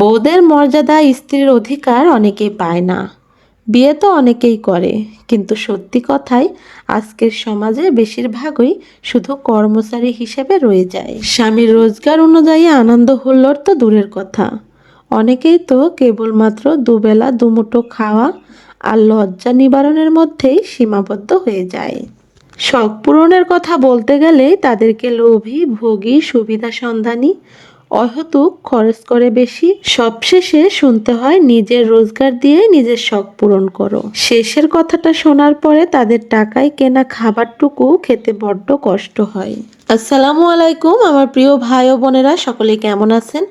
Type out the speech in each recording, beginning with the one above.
বউদের মর্যাদা স্ত্রীর অধিকার অনেকেই পায় না। বিয়ে তো অনেকেই করে, কিন্তু সত্যি কথাই আজকের সমাজে বেশিরভাগই শুধু কর্মচারী হিসেবে রয়ে যায়। স্বামীর রোজগার অনুযায়ী আনন্দ হুল্লোড় তো দূরের কথা। অনেকেই তো কেবলমাত্র দুবেলা দুমুঠো খাওয়া আর লজ্জা নিবারণের মধ্যেই সীমাবদ্ধ হয়ে যায়। শখ পূরণের কথা বলতে গেলে তাদেরকে লোভী, ভোগী, সুবিধা সন্ধানী অহেতুক খরচ করে বেশি, সবশেষে শুনতে হয় নিজের রোজগার দিয়ে নিজের শখ পূরণ করো। শেষের কথাটা শোনার পরে তাদের টাকায় কেনা খাবারটুকু খেতে বড্ড কষ্ট হয়। আসসালামু আলাইকুম, আমার প্রিয় ভাই ও বোনেরা, সকলে কেমন আছেন?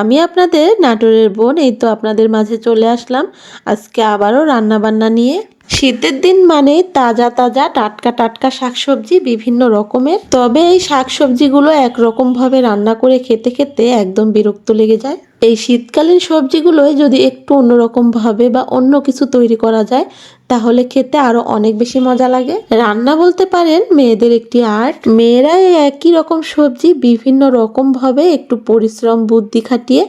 আমি আপনাদের নাটোরের বোন, এই তো আপনাদের মাঝে চলে আসলাম। আজকে আবারও রান্না বান্না নিয়ে শীতের দিন মানে তাজা তাজা টাটকা টাটকা শাকসবজি বিভিন্ন রকমের। তবে এই শাকসবজিগুলো একরকম ভাবে রান্না করে খেতে খেতে একদম বিরক্ত লেগে যায়। এই শীতকালীন সবজিগুলোই যদি একটু অন্যরকম ভাবে বা অন্য কিছু তৈরি করা যায় তাহলে খেতে আরও অনেক বেশি মজা লাগে। রান্না বলতে পারেন, মেয়েদের একটি আর্ট। মেয়েরা একই রকম সবজি, বিভিন্ন রকম ভাবে একটু পরিশ্রম, বুদ্ধি খাটিয়ে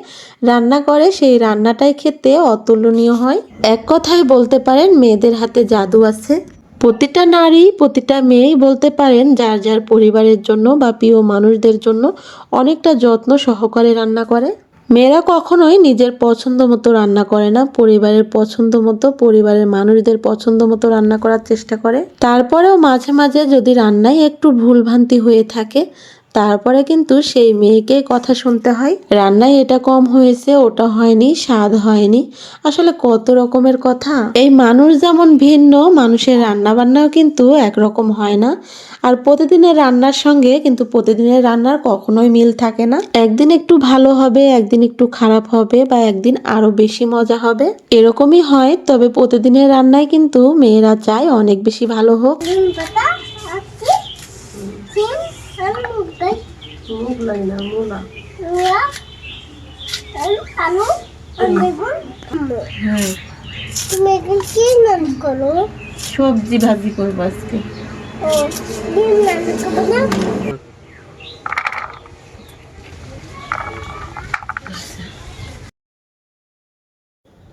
রান্না করে। সেই রান্নাটাই খেতে অতুলনীয় হয়। এক কথায় বলতে পারেন, মেয়েদের হাতে জাদু আছে। প্রতিটা নারী, প্রতিটা মেয়েই বলতে পারেন, যার যার পরিবারের জন্য বা প্রিয় মানুষদের জন্য অনেকটা যত্ন সহকারে রান্না করে। মেয়েরা কখনোই নিজের পছন্দ মতো রান্না করে না, পরিবারের পছন্দ মতো, পরিবারের মানুষদের পছন্দ মতো রান্না করার চেষ্টা করে। তারপরেও মাঝে মাঝে যদি রান্নায় একটু ভুলভ্রান্তি হয়ে থাকে তারপরে কিন্তু সেই মেয়েকে কথা শুনতে হয়। রান্নায় এটা কম হয়েছে, ওটা হয়নি, স্বাদ হয়নি। আসলে কত রকমের কথা। এই মানুষ যেমন ভিন্ন, মানুষের রান্না বান্নাও কিন্তু একরকম হয় না। আর প্রতিদিনের রান্নার সঙ্গে কিন্তু প্রতিদিনের রান্নার কখনোই মিল থাকে না। একদিন একটু ভালো হবে, একদিন একটু খারাপ হবে বা একদিন আরও বেশি মজা হবে। এরকমই হয়, তবে প্রতিদিনের রান্নায় কিন্তু মেয়েরা চায় অনেক বেশি ভালো হোক ডিম পাতা আছে ডিম আর মুগাই মুখ লাগে না মোলা আলু বেগুন হ্যাঁ তুমি এখন কি নাম করো সবজি ভাজি করব আজকে ও ডিম না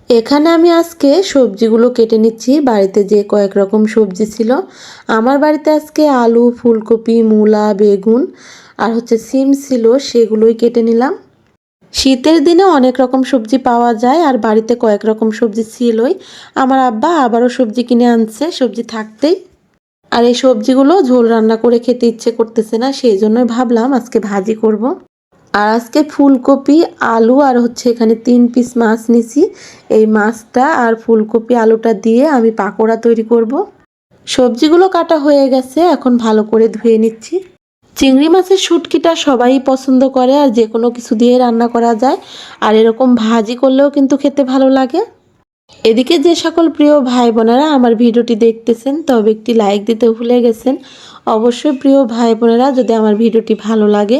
এখানে আমি আজকে সবজিগুলো কেটে নিচ্ছি। বাড়িতে যে কয়েক রকম সবজি ছিল। আমার বাড়িতে আজকে আলু, ফুলকপি, মূলা, বেগুন আর হচ্ছে সিম ছিল, সেগুলোই কেটে নিলাম। শীতের দিনে অনেক রকম সবজি পাওয়া যায় আর বাড়িতে কয়েক রকম সবজি ছিলই। আমার আব্বা আবারও সবজি কিনে আনছে, সবজি থাকতেই। আর এই সবজিগুলো ঝোল রান্না করে খেতে ইচ্ছে করতেছে না, সেই জন্যই ভাবলাম আজকে ভাজি করব। আর আজকে ফুলকপি, আলু আর হচ্ছে এখানে তিন পিস মাছ নিছি। এই মাছটা আর ফুলকপি, আলুটা দিয়ে আমি পাকোড়া তৈরি করব। সবজিগুলো কাটা হয়ে গেছে, এখন ভালো করে ধুয়ে নিচ্ছি। চিংড়ি মাছের শুটকিটা সবাই পছন্দ করে আর যে কোনো কিছু দিয়ে রান্না করা যায়। আর এরকম ভাজি করলেও কিন্তু খেতে ভালো লাগে। এদিকে যে সকল প্রিয় ভাই বোনেরা আমার ভিডিওটি দেখতেছেন, তবে একটি লাইক দিতে ভুলে গেছেন, অবশ্যই প্রিয় ভাই বোনেরা যদি আমার ভিডিওটি ভালো লাগে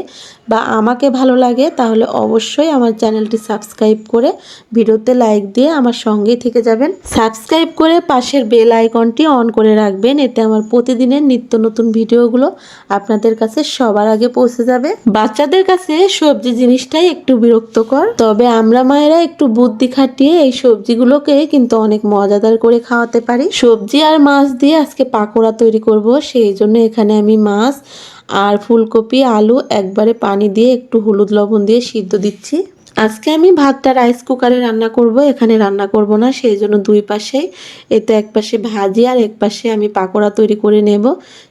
বা আমাকে ভালো লাগে, তাহলে অবশ্যই আমার চ্যানেলটি সাবস্ক্রাইব করে ভিডিওতে লাইক দিয়ে আমার সঙ্গেই থেকে যাবেন। সাবস্ক্রাইব করে পাশের বেল আইকনটি অন করে রাখবেন, এতে আমার প্রতিদিনের নিত্য নতুন ভিডিওগুলো আপনাদের কাছে সবার আগে পৌঁছে যাবে। বাচ্চাদের কাছে সবজি জিনিসটাই একটু বিরক্তকর, তবে আমরা মায়েরা একটু বুদ্ধি খাটিয়ে এই সবজিগুলোকে কিন্তু অনেক মজাদার করে খাওয়াতে পারি। সবজি আর মাছ দিয়ে আজকে পাকোড়া তৈরি করব, সেই জন্য এখানে আমি মাছ আর ফুলকপি, আলু একবারে পানি দিয়ে একটু হলুদ লবণ দিয়ে সিদ্ধ দিচ্ছি। আজকে আমি ভাতটা রাইস কুকারে রান্না করব, এখানে রান্না করব না সেই জন্য দুই পাশেই এতে এক পাশে ভাজি আর এক পাশে আমি পাকোড়া তৈরি করে নেব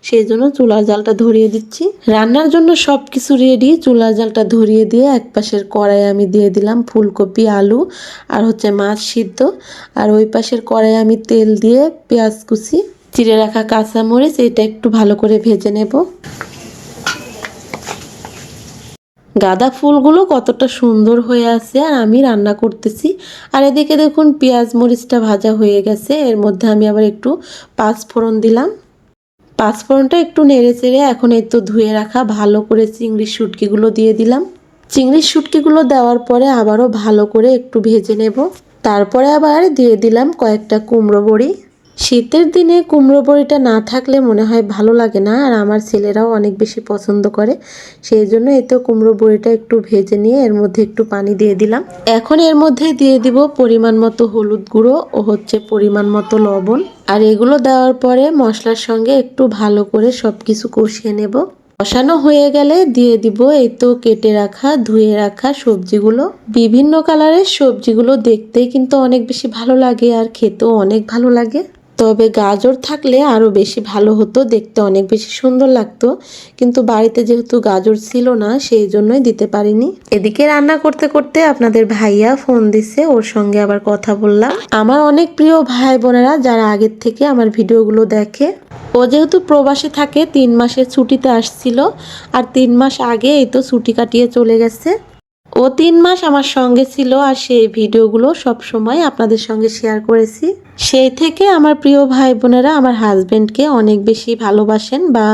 সেই জন্য চুলার জালটা ধরিয়ে দিচ্ছি। রান্নার জন্য সব কিছু রেডি চুলার জালটা ধরিয়ে দিয়ে এক পাশের কড়াই আমি দিয়ে দিলাম ফুলকপি, আলু আর হচ্ছে মাছ সিদ্ধ, আর ওই পাশের কড়াই আমি তেল দিয়ে পেঁয়াজ কুচি, চিড়ে রাখা কাঁচামরিচ, এটা একটু ভালো করে ভেজে নেব। গাঁদা ফুলগুলো কতটা সুন্দর হয়ে আছে আর আমি রান্না করতেছি। আর এদিকে দেখুন পেঁয়াজ মরিচটা ভাজা হয়ে গেছে। এর মধ্যে আমি আবার একটু পাঁচ ফোড়ন দিলাম। পাঁচ ফোড়নটা একটু নেড়ে চেড়ে এখন এই তো ধুয়ে রাখা ভালো করে চিংড়ির শুটকিগুলো দিয়ে দিলাম। চিংড়ির শুটকিগুলো দেওয়ার পরে আবারও ভালো করে একটু ভেজে নেব। তারপরে আবার দিয়ে দিলাম কয়েকটা কুমড়ো বড়ি। শীতের দিনে কুমড়ো বড়িটা না থাকলে মনে হয় ভালো লাগে না, আর আমার ছেলেরাও অনেক বেশি পছন্দ করে। সেই জন্য এই তো কুমড়ো বড়িটা একটু ভেজে নিয়ে এর মধ্যে একটু পানি দিয়ে দিলাম। এখন এর মধ্যে দিয়ে দিব পরিমাণ মতো হলুদ গুঁড়ো ও হচ্ছে পরিমাণ মতো লবণ। আর এগুলো দেওয়ার পরে মশলার সঙ্গে একটু ভালো করে সব কিছু কষিয়ে নেব। কষানো হয়ে গেলে দিয়ে দিব এই তো কেটে রাখা, ধুয়ে রাখা সবজিগুলো। বিভিন্ন কালারের সবজিগুলো দেখতেই কিন্তু অনেক বেশি ভালো লাগে আর খেতেও অনেক ভালো লাগে। তবে গাজর থাকলে আরও বেশি ভালো হতো, দেখতে অনেক বেশি সুন্দর লাগতো। কিন্তু বাড়িতে যেহেতু গাজর ছিল না, সেই জন্যই দিতে পারিনি। এদিকে রান্না করতে করতে আপনাদের ভাইয়া ফোন দিছে, ওর সঙ্গে আবার কথা বললাম। আমার অনেক প্রিয় ভাই বোনেরা যারা আগের থেকে আমার ভিডিওগুলো দেখে। ও যেহেতু প্রবাসে থাকে, তিন মাসের ছুটিতে আসছিল, আর তিন মাস আগে এই তো ছুটি কাটিয়ে চলে গেছে। ও তিন মাস আমার সঙ্গে ছিল আর সেই ভিডিওগুলো সব সময় আপনাদের সঙ্গে শেয়ার করেছি। সেই থেকে আমার প্রিয় ভাই বোনেরা আমার হাজবেন্ডকে অনেক বেশি ভালোবাসেন বা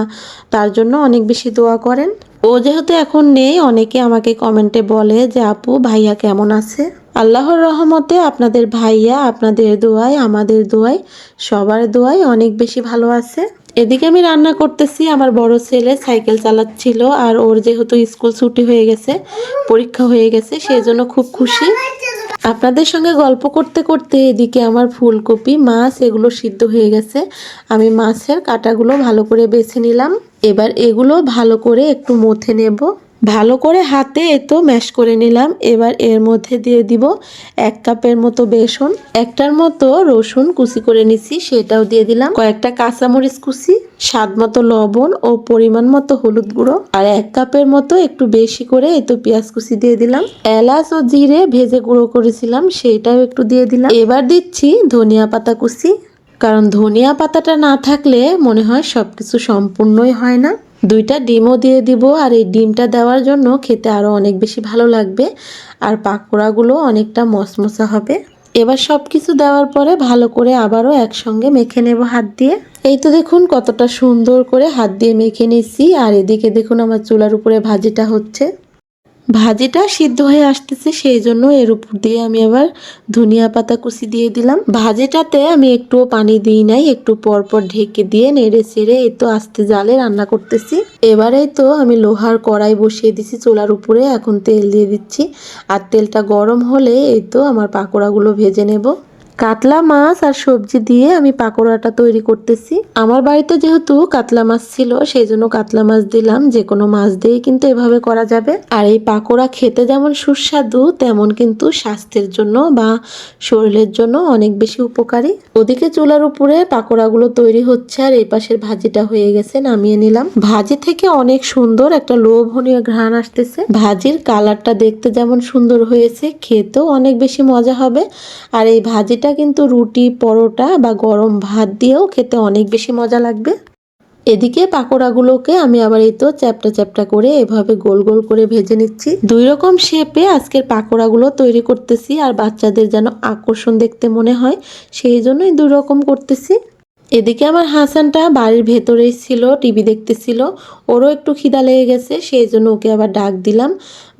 তার জন্য অনেক বেশি দোয়া করেন। ও যেহেতু এখন নেই, অনেকে আমাকে কমেন্টে বলে যে, আপু, ভাইয়া কেমন আছে? আল্লাহর রহমতে আপনাদের ভাইয়া আপনাদের দোয়ায়, আমাদের দোয়ায়, সবার দোয়ায় অনেক বেশি ভালো আছে। এদিকে আমি রান্না করতেছি, আমার বড় ছেলে সাইকেল চালাচ্ছিল আর ওর যেহেতু স্কুল ছুটি হয়ে গেছে, পরীক্ষা হয়ে গেছে সেই জন্য খুব খুশি। আপনাদের সঙ্গে গল্প করতে করতে এদিকে আমার ফুলকপি, মাছ এগুলো সিদ্ধ হয়ে গেছে। আমি মাছের কাটাগুলো ভালো করে বেছে নিলাম। এবার এগুলো ভালো করে একটু মথে নেব। ভালো করে হাতে এতো ম্যাশ করে নিলাম। এবার এর মধ্যে দিয়ে দিব এক কাপের মতো বেসন। একটার মতো রসুন কুচি করে নিছি, সেটাও দিয়ে দিলাম। কয়েকটা কাঁচামরিচ কুচি, স্বাদ মতো লবণ ও পরিমাণ মতো হলুদ গুঁড়ো। আর এক কাপের মতো একটু বেশি করে এতো পেঁয়াজ কুচি দিয়ে দিলাম। এলাচ ও জিরে ভেজে গুঁড়ো করেছিলাম, সেটাও একটু দিয়ে দিলাম। এবার দিচ্ছি ধনিয়া পাতা কুচি। কারণ ধনিয়া পাতাটা না থাকলে মনে হয় সবকিছু সম্পূর্ণই হয় না। দুইটা ডিমও দিয়ে দিব আর এই ডিমটা দেওয়ার জন্য খেতে আরও অনেক বেশি ভালো লাগবে আর পাকোড়াগুলো অনেকটা মশমশা হবে। এবার সব কিছু দেওয়ার পরে ভালো করে আবারও একসঙ্গে মেখে নেব হাত দিয়ে। এই তো দেখুন কতটা সুন্দর করে হাত দিয়ে মেখে নিচ্ছি আর এদিকে দেখুন আমার চুলার উপরে ভাজিটা হচ্ছে। ভাজিটা সিদ্ধ হয়ে আসতেছে, সেই জন্য এর উপর দিয়ে আমি আবার ধনিয়া পাতা কুচি দিয়ে দিলাম। ভাজিটাতে আমি একটুও পানি দিই নাই, একটু পর পর ঢেকে দিয়ে নেড়ে চেড়ে এই তো আস্তে জালে রান্না করতেছি। এবারেই তো আমি লোহার কড়াই বসিয়ে দিছি চোলার উপরে, এখন তেল দিয়ে দিচ্ছি। আর তেলটা গরম হলে এই তো আমার পাকোড়াগুলো ভেজে নেব। কাতলা মাছ আর সবজি দিয়ে আমি পাকোড়াটা তৈরি করতেছি। আমার বাড়িতে যেহেতু কাতলা মাছ ছিল, সেই জন্য কাতলা মাছ দিলাম। যে কোনো মাছ দিয়েই কিন্তু এভাবে করা যাবে। আর এই পাকোড়া খেতে যেমন সুস্বাদু, তেমন কিন্তু স্বাস্থ্যের জন্য বা শরীরের জন্য অনেক বেশি উপকারী। ওদিকে চুলার উপরে পাকোড়াগুলো তৈরি হচ্ছে আর এই পাশের ভাজিটা হয়ে গেছে, নামিয়ে নিলাম। ভাজি থেকে অনেক সুন্দর একটা লোভনীয় ঘ্রাণ আসতেছে। ভাজির কালারটা দেখতে যেমন সুন্দর হয়েছে, খেতেও অনেক বেশি মজা হবে। আর এই ভাজিটা কিন্তু রুটি, পরোটা বা গরম ভাত দিয়েও খেতে অনেক বেশি মজা লাগবে। এদিকে পাকোড়াগুলোকে আমি আবার এই তো চ্যাপটা চ্যাপটা করে এভাবে গোল গোল করে ভেজে নিচ্ছি। দুই রকম শেপে আজকের পাকোড়াগুলো তৈরি করতেছি আর বাচ্চাদের যেন আকর্ষণ দেখতে মনে হয়, সেই জন্যই দুই রকম করতেছি। এদিকে আমার হাসানটা বাড়ির ভেতরেই ছিল, টিভি দেখতেছিল। ওরও একটু খিদা লেগে গেছে, সেই জন্য ওকে আবার ডাক দিলাম।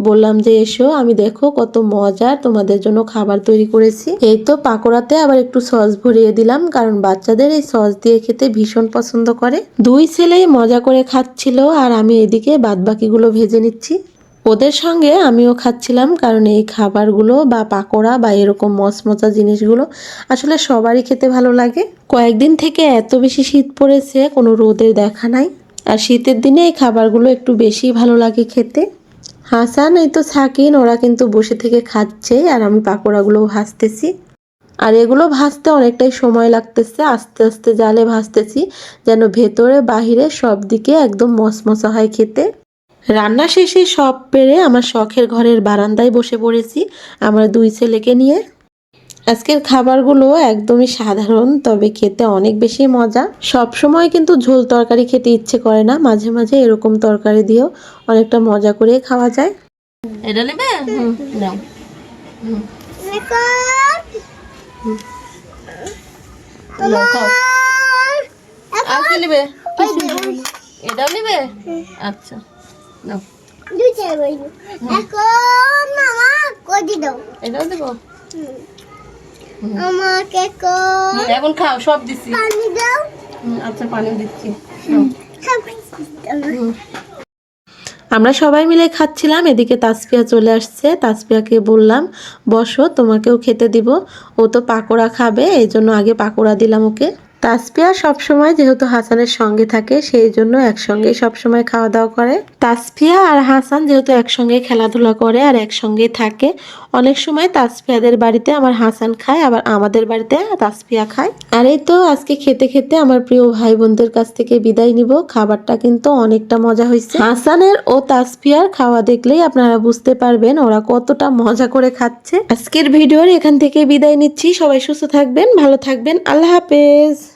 বললাম যে, এসো, আমি দেখো কত মজার তোমাদের জন্য খাবার তৈরি করেছি। এই তো পাকোড়াতে আবার একটু সস ভরিয়ে দিলাম, কারণ বাচ্চাদের এই সস দিয়ে খেতে ভীষণ পছন্দ করে। দুই ছেলেই মজা করে খাচ্ছিল, আর আমি এদিকে বাদবাকিগুলো ভেজে নিচ্ছি। ওদের সঙ্গে আমিও খাচ্ছিলাম, কারণ এই খাবারগুলো বা পাকোড়া বা এরকম মচমচা জিনিসগুলো আসলে সবারই খেতে ভালো লাগে। কয়েকদিন থেকে এত বেশি শীত পড়েছে, কোনো রোদের দেখা নাই। আর শীতের দিনে এই খাবারগুলো একটু বেশি ভালো লাগে খেতে। হাসান, এই তো সাকিন, ওরা কিন্তু বসে থেকে খাচ্ছে আর আমি পাকোড়াগুলো ভাজতেছি। আর এগুলো ভাজতে অনেকটাই সময় লাগতেছে, আস্তে আস্তে জালে ভাজতেছি, যেন ভেতরে বাহিরে সব দিকে একদম মশমশা হয় খেতে। রান্না শেষে সব পেরে আমার শখের ঘরের বারান্দায় বসে পড়েছি আমার দুই ছেলেকে নিয়ে। আজকের খাবারগুলো একদমই সাধারণ তবে খেতে অনেক বেশি মজা। সব সময় কিন্তু ঝোল তরকারি খেতে ইচ্ছে করে না মাঝে মাঝে এরকম তরকারি দিয়েও অনেকটা মজা করে খাওয়া যায়। এটা নেবে? নাও। এটাও আচ্ছা। নাও। এখন মামা কদি দাও। এটাও দেবো? আমাকে এখন খাও সব দিচ্ছি পানি দাও। আচ্ছা পানি দিচ্ছি। আমরা সবাই মিলে খাচ্ছিলাম এদিকে তাসপিয়া চলে আসছে। তাসপিয়াকে বললাম বসো তোমাকেও খেতে দিব। ও তো পাকোড়া খাবে এই জন্য আগে পাকোড়া দিলাম ওকে। তাসপিয়া সবসময় যেহেতু হাসানের সঙ্গে থাকে, সেই জন্য একসঙ্গে সবসময় খাওয়া দাওয়া করে। তাসপিয়া আর হাসান যেহেতু একসঙ্গে খেলাধুলা করে আর একসঙ্গে থাকে, অনেক সময় তাসপিয়াদের বাড়িতে আমার হাসান খায়, আবার আমাদের বাড়িতে তাসপিয়া খায়। আর এই তো আজকে খেতে খেতে আমার প্রিয় ভাই বোনদের কাছ থেকে বিদায় নিব। খাবারটা কিন্তু অনেকটা মজা হয়েছে। হাসানের ও তাসপিয়ার খাওয়া দেখলেই আপনারা বুঝতে পারবেন ওরা কতটা মজা করে খাচ্ছে। আজকের ভিডিওর এখান থেকে বিদায় নিচ্ছি। সবাই সুস্থ থাকবেন, ভালো থাকবেন। আল্লাহ হাফেজ।